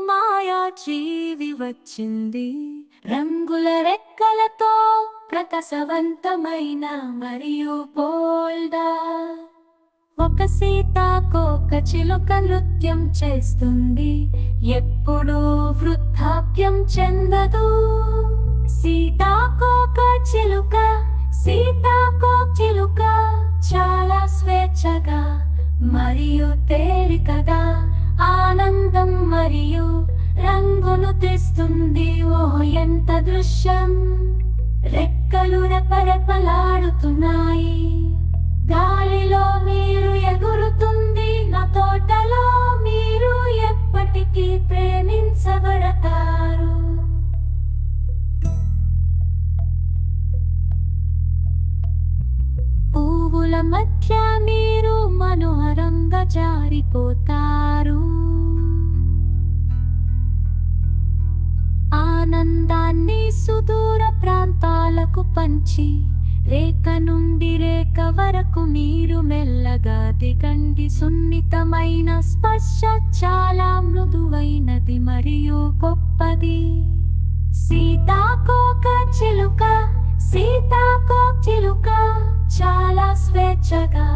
మాయా జీవి వచ్చింది రంగుల రెక్కలతో ప్రకసవంతమైన మరియు బోల్డా. ఒక సీతాకోక చిలుక నృత్యం చేస్తుంది. ఎప్పుడూ వృద్ధాప్యం చెందదు. సీతాకోక చిలుక సీతాకో చిలుక చాలా స్వేచ్ఛగా మరియు తేలికగా ఆనందం మరియు రంగును తెస్తుంది. ఓ ఎంత దృశ్యం! రెక్కలు రెపరెపలాడుతున్నాయి. గాలిలో మీరు ఎగురుతుంది. నా తోటలో మీరు ఎప్పటికీ ప్రేమించబడతారు. పువ్వుల మధ్య మీరు మనోహరంగా జారిపోతారు. ఆనందాన్ని సుదూర ప్రాంతాలకు పంచి రేఖ నుండి రేఖ వరకు మీరు మెల్లగా దిగండి. సున్నితమైన స్పర్శ చాలా మృదువైనది మరియు గొప్పది. సీతాకోక చిలుక సీతాకోక చిలుక చాలా స్వేచ్ఛగా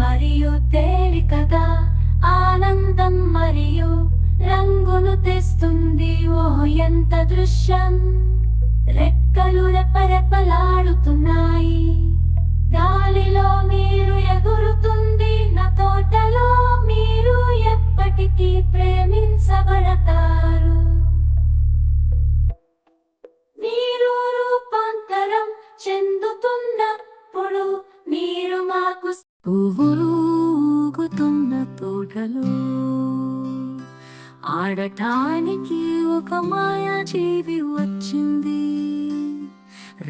మరియు తేలికగా ఆనందం మరియు రంగును తెస్తుంది ఓ ఎంత దృశ్యం. రెక్కలు రెపరెపలాడుతున్నాయి గాలిలో మీరు ఎగురుతుంది నా తోటలో మీరు ఎప్పటికీ ప్రేమించబడతారు. మీరు రూపాంతరం చెందుతున్నప్పుడు మీరు మాకు పువ్వులు తోటలో ఆడటానికి ఒక మాయా జీవి వచ్చింది.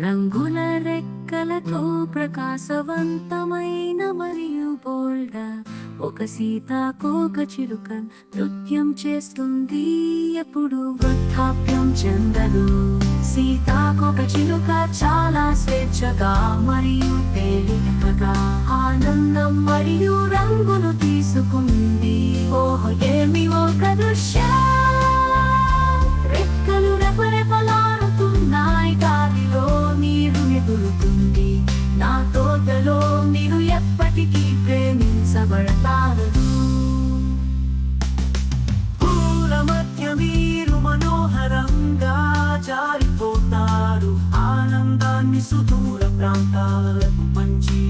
రంగుల రెక్కలతో ప్రకాశవంతమైన మరియు బోల్డ ఒక సీతాకోక చిరుక నృత్యం చేస్తుంది. ఎప్పుడు వృద్ధాప్యం చెందను సీతాకోక చిరుక చాలా స్వేచ్ఛగా మరియు తేలికగా ఆనందం మరియు రంగును తీసుకు సుదూర ప్రాంతాలకు మంచి.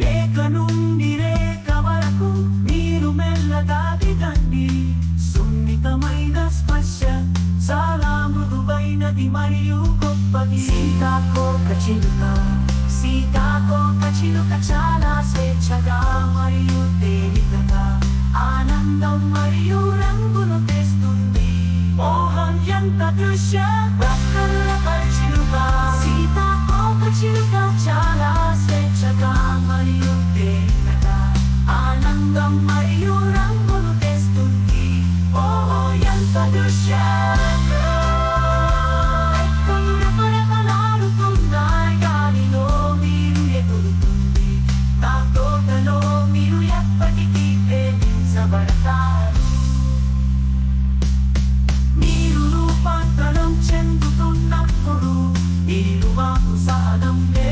రేఖ నుండి రేఖ వరకు మీరు మెల్లగా దిగండి సున్నితమైన స్పర్శ చాలా మృదువైనది మరియు గొప్పది. సీతాకోక చిలుక సీతాకోక చిలుక చాలా స్వేచ్ఛగా మరియు తేలికగా ఆనందం మరియు రంగును తెస్తుంది. మోహం ఎంత దృశ్య కనబడతారు మీరు చెందుతున్నప్పుడు ఈ మాకు సాధం లేదు.